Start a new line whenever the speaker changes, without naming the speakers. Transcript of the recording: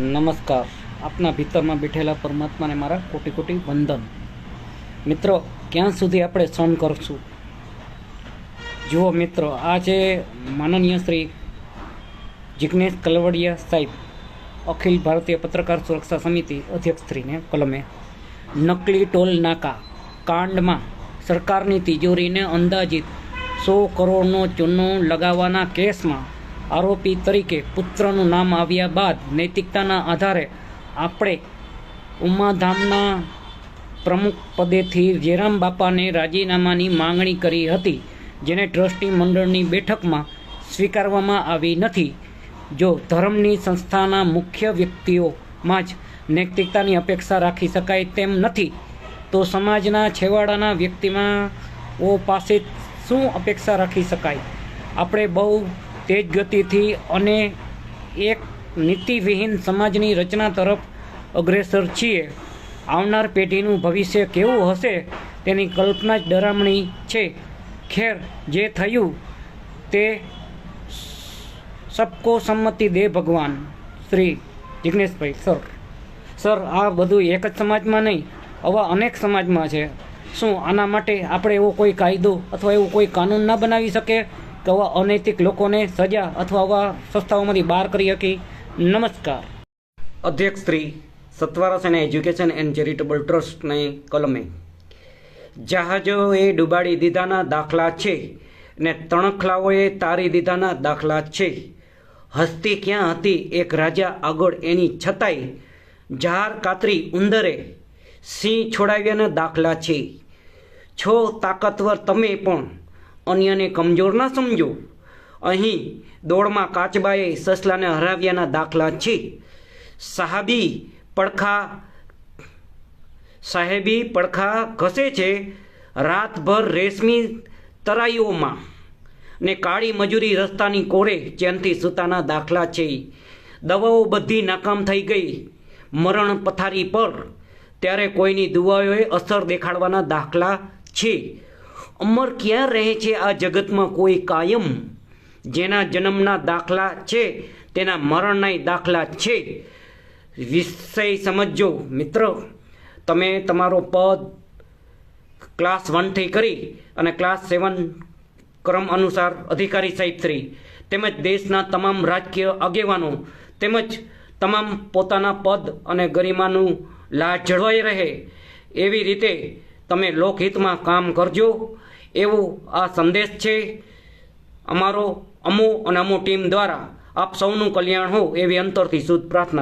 નમસ્કાર. આપના ભીતરમાં બેઠેલા પરમાત્માને મારા કોટી કોટી વંદન. મિત્રો, ક્યાં સુધી આપણે સહન કરશું? જુઓ મિત્રો, આ છે માનનીય શ્રી જિજ્ઞેશ કલવડિયા સાહેબ, અખિલ ભારતીય પત્રકાર સુરક્ષા સમિતિ અધ્યક્ષશ્રીને કલમે. નકલી ટોલ નાકા કાંડમાં સરકારની તિજોરીને અંદાજિત સો કરોડનો ચૂનો લગાવવાના કેસમાં આરોપી તરીકે પુત્રનું નામ આવ્યા બાદ નૈતિકતાના આધારે આપણે ઉમાધામના પ્રમુખ પદેથી જેરામ બાપાને રાજીનામાની માંગણી કરી હતી, જેને ટ્રસ્ટી મંડળની બેઠકમાં સ્વીકારવામાં આવી નથી. જો ધર્મની સંસ્થાના મુખ્ય વ્યક્તિઓમાં જ નૈતિકતાની અપેક્ષા રાખી શકાય તેમ નથી, તો સમાજના છેવાડાના વ્યક્તિમાં ઓ પાસે શું અપેક્ષા રાખી શકાય? આપણે બહુ તેજ ગતિથી અને એક નીતિવિહીન સમાજની રચના તરફ અગ્રેસર છીએ. આવનાર પેઢીનું ભવિષ્ય કેવું હશે તેની કલ્પના જ ડરામણી છે. ખેર, જે થયું તે સબકો સંમતિ દે ભગવાન. શ્રી જિજ્ઞેશભાઈ સર. સર, આ બધું એક જ સમાજમાં નહીં, આવા અનેક સમાજમાં છે. શું આના માટે આપણે એવો કોઈ કાયદો અથવા એવું કોઈ કાનૂન ના બનાવી શકે? કે આવા અનૈતિક લોકોને સજા અથવા આવા સંસ્થાઓમાંથી બહાર કરી શકી નમસ્કાર. અધ્યક્ષ શ્રી સત્વારા સેના એજ્યુકેશન એન્ડ ચેરિટેબલ ટ્રસ્ટને કલમે. જહાજોએ ડૂબાડી દીધાના દાખલા છે ને તણખલાઓએ તારી દીધાના દાખલા છે. હસ્તી ક્યાં હતી એક રાજા આગળ એની છતાંય જહાર કાતરી ઉંદરે સિંહ છોડાવ્યાના દાખલા છે. છો તાકતવર તમે પણ અન્યને કમજોર ના સમજો. અહીં દોડમાં કાચબાએ સસલાને હરાવ્યાના દાખલા છે. સાહાબી પડખા સાહેબી પડખા ઘસે છે રાતભર રેશમી તરાઈઓમાં ને કાળી મજૂરી રસ્તાની કોરે ચેનથી સૂતાના દાખલા છે. દવાઓ બધી નાકામ થઈ ગઈ. મરણ પથારી પર. ત્યારે કોઈની દુવાઓએ અસર દેખાડવાના દાખલા છે. અમર ક્યાં રહે છે આ જગતમાં કોઈ કાયમ? જેના જન્મના દાખલા છે, તેના મરણના દાખલા છે. વિષય સમજજો, મિત્ર. તમે તમારો પદ ક્લાસ વનથી કરી અને ક્લાસ સેવન ક્રમ અનુસાર અધિકારી સાહેબ શ્રી, તેમજ દેશના તમામ રાજકીય આગેવાનો, તેમજ તમામ પોતાના પદ અને ગરિમાનું લાજ જળવાઈ રહે એવી રીતે તમે લોકહિતમાં કામ કરજો. એવો આ સંદેશ છે અમારો અમો અને અમો ટીમ દ્વારા. આપ સૌનું કલ્યાણ હો એવી અંતરથી શુદ્ધ પ્રાર્થના